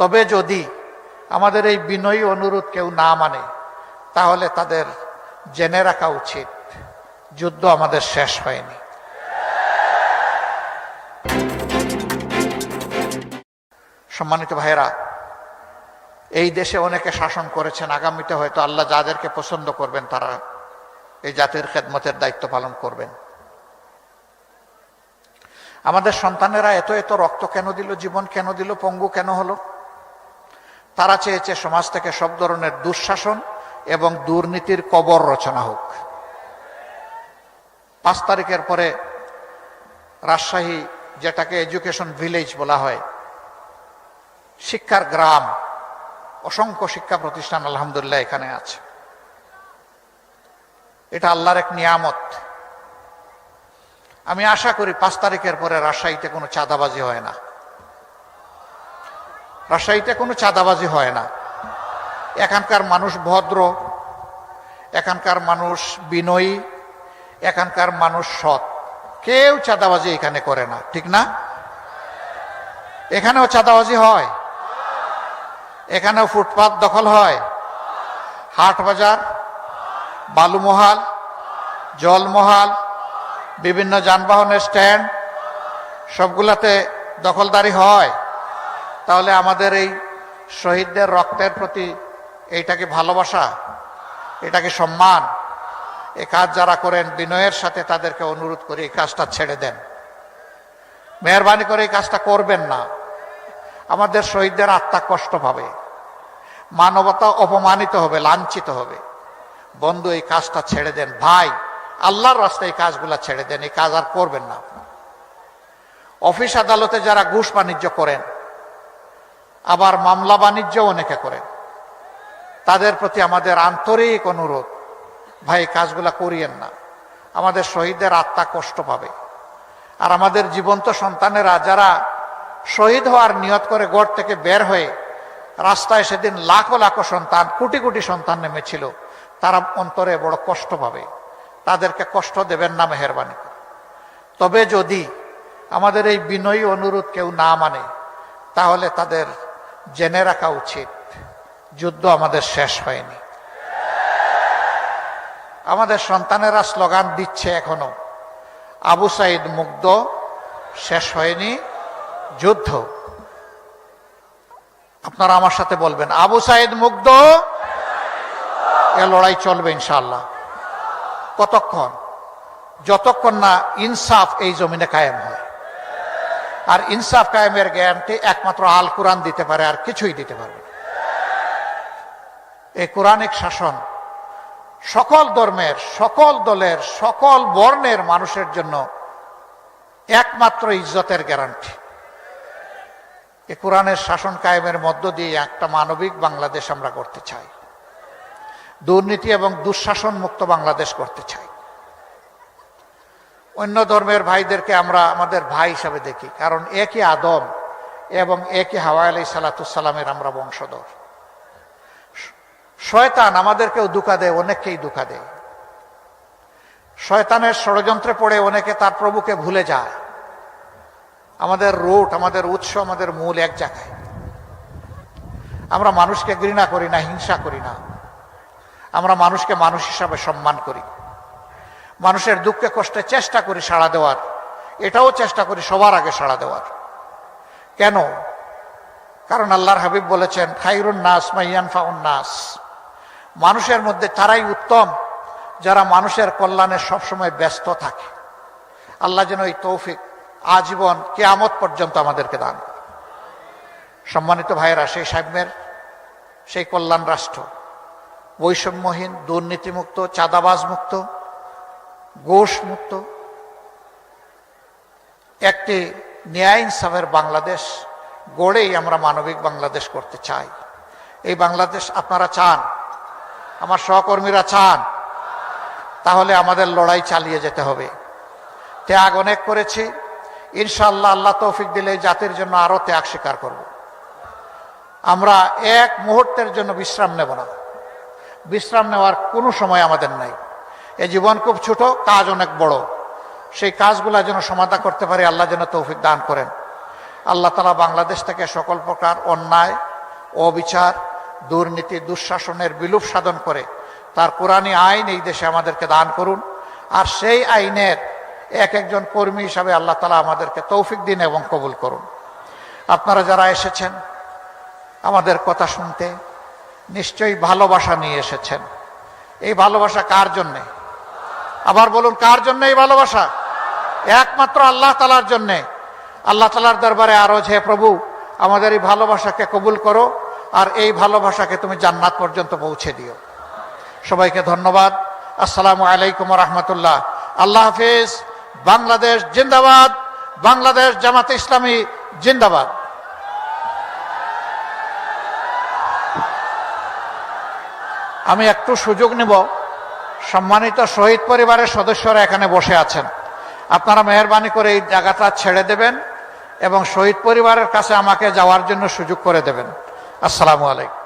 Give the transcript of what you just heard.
তবে যদি আমাদের এই বিনয়ী অনুরোধ কেউ না মানে তাহলে তাদের জেনে রাখা উচিত, যুদ্ধ আমাদের শেষ হয়নি। সম্মানিত ভাইয়েরা, এই দেশে অনেকে শাসন করেছেন, আগামীতে হয়তো আল্লাহ যাদেরকে পছন্দ করবেন, তারা এই জাতির খেদমতের দায়িত্ব পালন করবেন। আমাদের সন্তানেরা এত এত রক্ত কেন দিল, জীবন কেন দিল, পঙ্গু কেন হলো? তারা চেয়েছে সমাজ থেকে সব ধরনের দুঃশাসন এবং দুর্নীতির কবর রচনা হোক। পাঁচ তারিখের পরে রাজশাহী যেটাকে এডুকেশন ভিলেজ বলা হয়, শিক্ষার গ্রাম, অসংখ্য শিক্ষা প্রতিষ্ঠান আলহামদুলিল্লাহ এখানে আছে। এটা আল্লাহর এক নিয়ামত। আমি আশা করি পাঁচ তারিখের পরে রাজশাহীতে কোনো চাঁদাবাজি হয় না। রাজশাহীতে কোনো চাঁদাবাজি হয় না। এখানকার মানুষ ভদ্র, এখানকার মানুষ বিনয়ী, এখানকার মানুষ সৎ। কেউ চাঁদাবাজি এখানে করে না, ঠিক না? এখানেও চাঁদাবাজি হয়, এখানেও ফুটপাত দখল হয়, হাট বাজার, বালুমহাল, জলমহাল, বিভিন্ন যানবাহনের স্ট্যান্ড, সবগুলাতে দখলদারি হয়। তাহলে আমাদের এই শহীদদের রক্তের প্রতি এইটাকে ভালোবাসা, এটাকে সম্মান এই কাজ যারা করেন বিনয়ের সাথে তাদেরকে অনুরোধ করে এই কাজটা ছেড়ে দেন। মেহরবানি করে এই কাজটা করবেন না। আমাদের শহীদদের আত্মা কষ্ট পাবে, মানবতা অপমানিত হবে, লাঞ্ছিত হবে। বন্ধু, এই কাজটা ছেড়ে দেন। ভাই, আল্লাহর রাস্তায় এই কাজগুলা ছেড়ে দেন, এই কাজ আর করবেন না। অফিস আদালতে যারা ঘুষ বাণিজ্য করেন আবার মামলা বাণিজ্য অনেকে করেন। তাদের প্রতি আমাদের আন্তরিক অনুরোধ, ভাই কাজগুলা করিয়েন না। আমাদের শহীদদের আত্মা কষ্ট পাবে। আর আমাদের জীবন্ত সন্তানেরা যারা শহীদ হওয়ার নিয়ত করে গড় থেকে বের হয়ে রাস্তায় সেদিন লাখো লাখো সন্তান, কোটি কোটি সন্তান নেমেছিল, তারা অন্তরে বড় কষ্ট পাবে। তাদেরকে কষ্ট দেবেন না মেহরবানি তবে যদি আমাদের এই বিনয়ী অনুরোধ কেউ না মানে তাহলে তাদের জেনে রাখা উচিত, যুদ্ধ আমাদের শেষ হয়নি। আমাদের সন্তানেরা স্লোগান দিচ্ছে এখনও, আবু সাইদ মুগ্ধ, শেষ হয়নি, যুদ্ধ। আপনারা আমার সাথে বলবেন, আবু সাইদ মুগ্ধ, এ লড়াই চলবে ইনশাল্লাহ কতক্ষণ? যতক্ষণ না ইনসাফ এই জমিনে কায়েম হয়। আর ইনসাফ কায়েমের গ্যারান্টি একমাত্র আল কোরআন দিতে পারে, আর কিছুই দিতে পারবে এই কোরআনিক শাসন সকল ধর্মের, সকল দলের, সকল বর্ণের মানুষের জন্য একমাত্র ইজ্জতের গ্যারান্টি। এ কোরআনের শাসন কায়েমের মধ্য দিয়ে একটা মানবিক বাংলাদেশ আমরা করতে চাই। দুর্নীতি এবং দুঃশাসন মুক্ত বাংলাদেশ করতে চাই। অন্য ধর্মের ভাইদেরকে আমরা আমাদের ভাই হিসাবে দেখি, কারণ একই আদম এবং একই হাওয়া আলাই সালাতুসাল্লামের আমরা বংশধর। শয়তান আমাদেরকেও দুঃখা দেয়, অনেককেই দুঃখা দেয়। শয়তানের ষড়যন্ত্রে পড়ে অনেকে তার প্রভুকে ভুলে যায়। আমাদের রুট, আমাদের উৎস, আমাদের মূল এক জায়গায়। আমরা মানুষকে ঘৃণা করি না, হিংসা করি না। আমরা মানুষকে মানুষ হিসাবে সম্মান করি। মানুষের দুঃখে কষ্টে চেষ্টা করি সাড়া দেওয়ার। এটাও চেষ্টা করি সবার আগে সাড়া দেওয়ার। কেন? কারণ আল্লাহর হাবিব বলেছেন, খাইরুন নাস মাইয়ান ফাউন নাস। মানুষের মধ্যে তারাই উত্তম, যারা মানুষের কল্যাণে সবসময় ব্যস্ত থাকে। আল্লাহ যেন এই তৌফিক আজীবন কেয়ামত পর্যন্ত আমাদেরকে দান সম্মানিত ভাইয়েরা, সেই সাম্যের সেই কল্যাণ রাষ্ট্র, বৈষম্যহীন, দুর্নীতিমুক্ত চাঁদাবাজ মুক্ত ঘোষ মুক্ত একটি ন্যায় ইনসাফের বাংলাদেশ গড়েই আমরা মানবিক বাংলাদেশ করতে চাই। এই বাংলাদেশ আপনারা চান, আমার সহকর্মীরা চান, তাহলে আমাদের লড়াই চালিয়ে যেতে হবে। ত্যাগ অনেক করেছি ইনশাল্লাহ আল্লাহ তৌফিক দিলে জাতির জন্য আরও ত্যাগ স্বীকার করব। আমরা এক মুহূর্তের জন্য বিশ্রাম নেব না। বিশ্রাম নেওয়ার কোনো সময় আমাদের নাই। এ জীবন খুব ছোট, কাজ অনেক বড়। সেই কাজগুলা যেন সমাধা করতে পারে, আল্লাহ যেন তৌফিক দান করেন। আল্লাহ তালা বাংলাদেশ থেকে সকল প্রকার অন্যায়, অবিচার, দুর্নীতি, দুঃশাসনের বিলুপ সাধন করে, তার কোরআনী আইন এই দেশে আমাদেরকে দান করুন। আর সেই আইনের এক একজন কর্মী হিসাবে আল্লাহ তালা আমাদেরকে তৌফিক দিন এবং কবুল করুন। আপনারা যারা এসেছেন, আমাদের কথা শুনতে নিশ্চয়ই ভালোবাসা নিয়ে এসেছেন। এই ভালোবাসা কার জন্যে? আবার বলুন, কার জন্য এই ভালোবাসা? একমাত্র আল্লাহ তালার জন্যে। আল্লাহ তালার দরবারে আরও হে প্রভু, আমাদের এই ভালোবাসাকে কবুল করো, আর এই ভালোবাসাকে তুমি জান্নাত পর্যন্ত পৌঁছে দিও। সবাইকে ধন্যবাদ। আসসালামু আলাইকুম রহমতুল্লাহ। আল্লাহ হাফিজ। বাংলাদেশ জিন্দাবাদ। বাংলাদেশ জামাত ইসলামী জিন্দাবাদ। আমি একটু সুযোগ নেব। সম্মানিত শহীদ পরিবারের সদস্যরা এখানে বসে আছেন। আপনারা মেহরবানি করে এই জায়গাটা ছেড়ে দেবেন এবং শহীদ পরিবারের কাছে আমাকে যাওয়ার জন্য সুযোগ করে দেবেন। আসসালামু আলাইকুম।